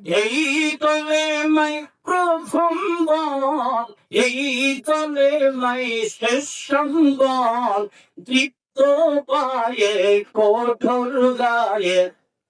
এই তলে মাই প্রথম বল এই তলে মাই শেষ সম্বল। দীপ্ত পায়ে কঠোর গায়ে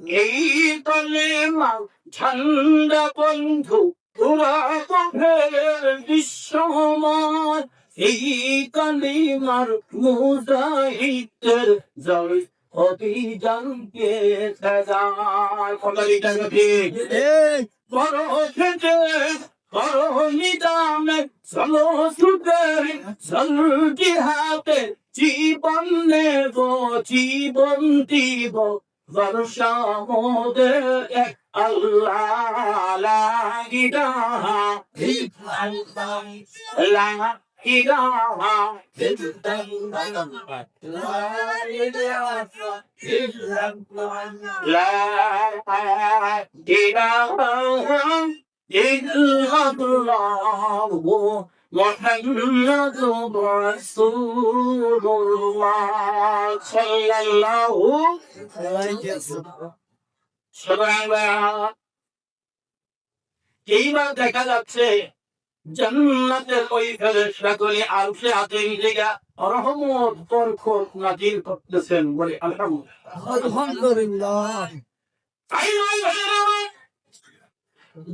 এই তলে মা ঠান্ডা বন্ধু, পুরা এই কালিমার মুজাহিদের জয়, অভিযানকে সাজায় কলালিটা ঠিক বড় খেতে, বড় নিদামে জিহাতে জীবন নেব, জীবন দিব। ভরসা মোদের এক আল্লাহ ইলাহা ইল্লাল্লাহ লা ইলাহা ইল্লাল্লাহ লা ইলাহা لا إله إلا الله محمد رسول الله صلى الله عليه وسلم এইবার দেখা যাচ্ছে জান্নাতের ওই ফেরেশতাগুলি আরশে আযীম থেকে রহমত বরকত নাজিল করতেছেন বলে আলহামদুলিল্লাহ আলহামদুলিল্লাহ তাই নয় ভাইয়েরা,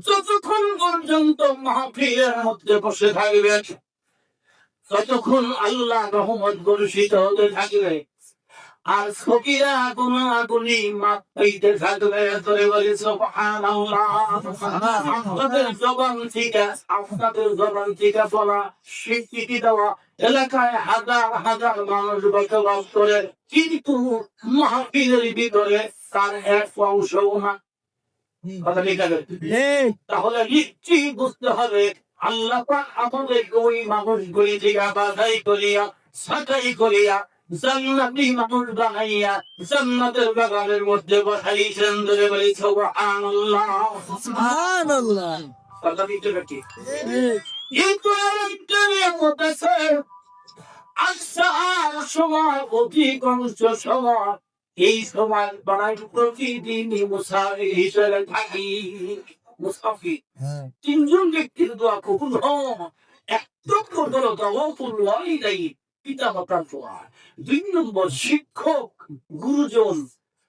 যতক্ষণ পর্যন্ত মাহফিলের মধ্যে বসে থাকবেন ততক্ষণ আল্লাহ রহমত বর্ষিত হতে থাকবে। আর সকিরা গুনা গুনি মাপ পাইতে থাকবে ধরে বলি আপনাদের জবান থেকে, আপনাদের জবান থেকে বলা স্বীকৃতি দেওয়া এলাকায় হাজার হাজার মানুষ বসবাস করে, কিন্তু মাহফিলের ভিতরে তার এক অংশও না। তাহলে নিশ্চয়ই বুঝতে হবে আল্লাহ পাক আমাদের ওই মানুষগুলি থেকে বাধাই করিয়া সাকাই করিয়া জান্নাতি মানুষ বানাইয়া জান্নাতের বাগানের মধ্যে বসাইছেন ধরে বলি সুবহানাল্লাহ। সুবহানাল্লাহ। কথা ঠিক আছে এই কিন্তু এর মধ্যে আচ্ছা সময় অধিকাংশ সময় এই সময় বানাই প্রতিদিনই মুসাফির থাকি। মুসাফির। হ্যাঁ। তিনজন ব্যক্তির দোয়া কবুল ওয়ালিদাই পিতা মাতার দোয়া দুই নম্বর শিক্ষক গুরুজন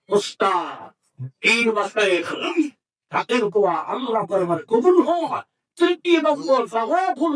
ওস্তাদ। এই ভাষায় তাদের দোয়া আল্লাহ দরবার কবুল হয় তৃতীয় নম্বর দাওয়াতুল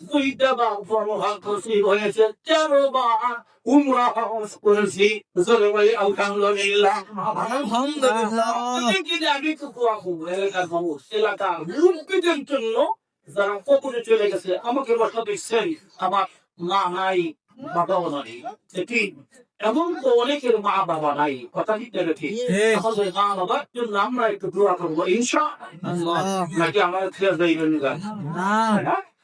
দুইটা বার ফরহাল খুশি হয়েছে তেরো বার উমরা হজ করেছি। জোরে আলহামদুলিল্লাহ আলহামদুলিল্লাহ। আমি তো কোয়া খুব এলাকার মানুষ এলাকার লোকদের জন্য যারা কবরে চলে গেছে আমাকে বসা দিচ্ছেন আমার মা নাই বাবাও নাই এটি এমন তো অনেকের মা বাবা নাই কথা দিতে ঠিক? ঠিক। তাহলে মা বাবার জন্য আমরা একটু দোয়া করব ইনশা নাকি আমার দেবেন না। ভাইয়েরা,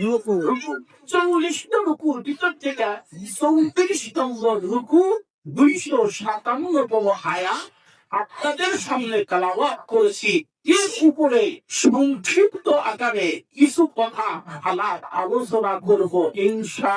রুকু রুকু চল্লিশটা রুকুর ভিতর থেকে চৌত্রিশ নম্বর রুকু দুইশো সাতান্নতম আয়া আপনাদের সামনে তেলাওয়াত করেছি এর উপরে সংক্ষিপ্ত আকারে কিছু কথা আলাপ আলোচনা করব ইনশা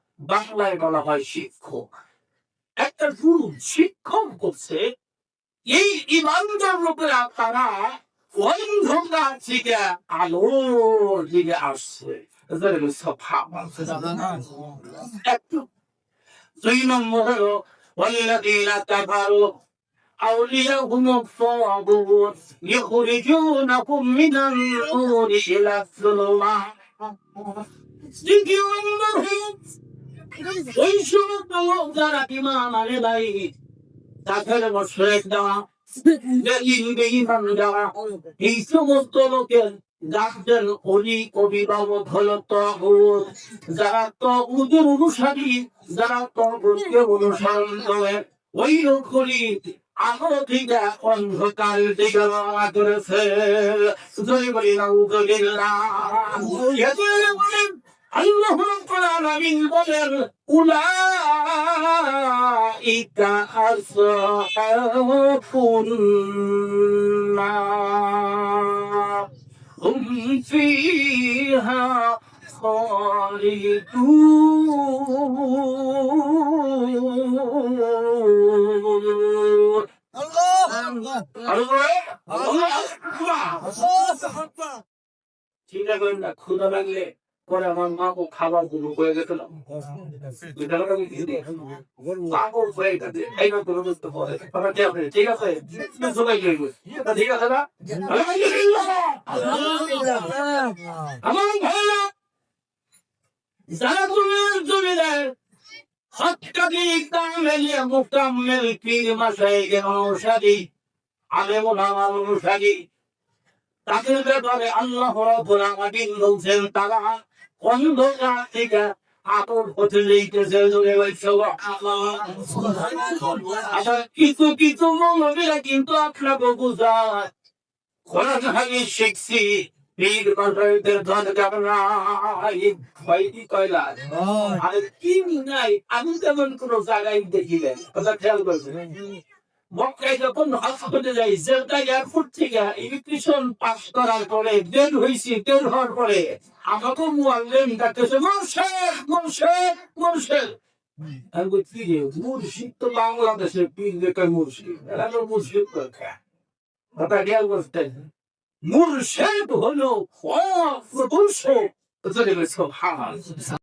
বাংলায় বলা হয় শিক্ষক একটা গুরু শিক্ষক করছে এই ইমানদার লোকেরা তারা অন্ধকার থেকে আলোর দিকে আসছে এদের স্বভাব একটু দুই নম্বর হলো والذين كفروا أولياءهم الطاغوت يخرجونكم من النور إلى الظلمات দ্বিতীয় নম্বর হলো ওই সমস্ত যারা ইমান আনে নাই। তাদের বসরেক দেওয়া এই সমস্ত লোকের গাছদের অলি অভিভাবক হলো তগুদ যারা তগুদের অনুসারী, যারা তগুদকে অনুসরণ করে, ওই লোকগুলি আলো থেকে অন্ধকার দিকে রওনা করেছে। জয় বলি নাউজুবিল্লাহ আল্লাহ আলামিন বলেন উলাইকা আসহাবুন নার। হুম ফিহা খালিদুন। আল্লাহ। চিন্তা করেন না ক্ষুদা লাগলে পরে আমার মাকে খাবারগুলো হয়ে গেছিল। পাগল হয়ে গেছে, এই না তারা কি ঠিক আছে সবাই গেল ঠিক আছে না? আমার যারা ব্যাপারে আল্লাহ বলছেন, তারা অন্ধকার থেকে আতর হতে লইতেছে আচ্ছা কিছু কিছু মৌলবীরা কিন্তু আপনাকে বুঝায় কোরআন হাদিস শিখছি পীর মাসাইদের ধন কামনাই ভয়টি কয়লা আরে কি নাই আমি তেমন কোন জায়গায় দেখিলেন কথা খেয়াল করবেন মক্কায় যখন যাই জেলটা এয়ারপোর্ট থেকে ইমিগ্রেশন পাস করার পরে, বের হয়েছি বের হওয়ার পরে আমাকে মুআল্লিম ডাকতেছে, মোর্শেদ মোর্শেদ মোর্শেদ। আমি বলছি যে মুর্শিদ তো বাংলাদেশের পীর বেকার মুর্শিদ, এরা মুর্শিদ কথা কথা খেয়াল করতেন মুর্শিদ হাল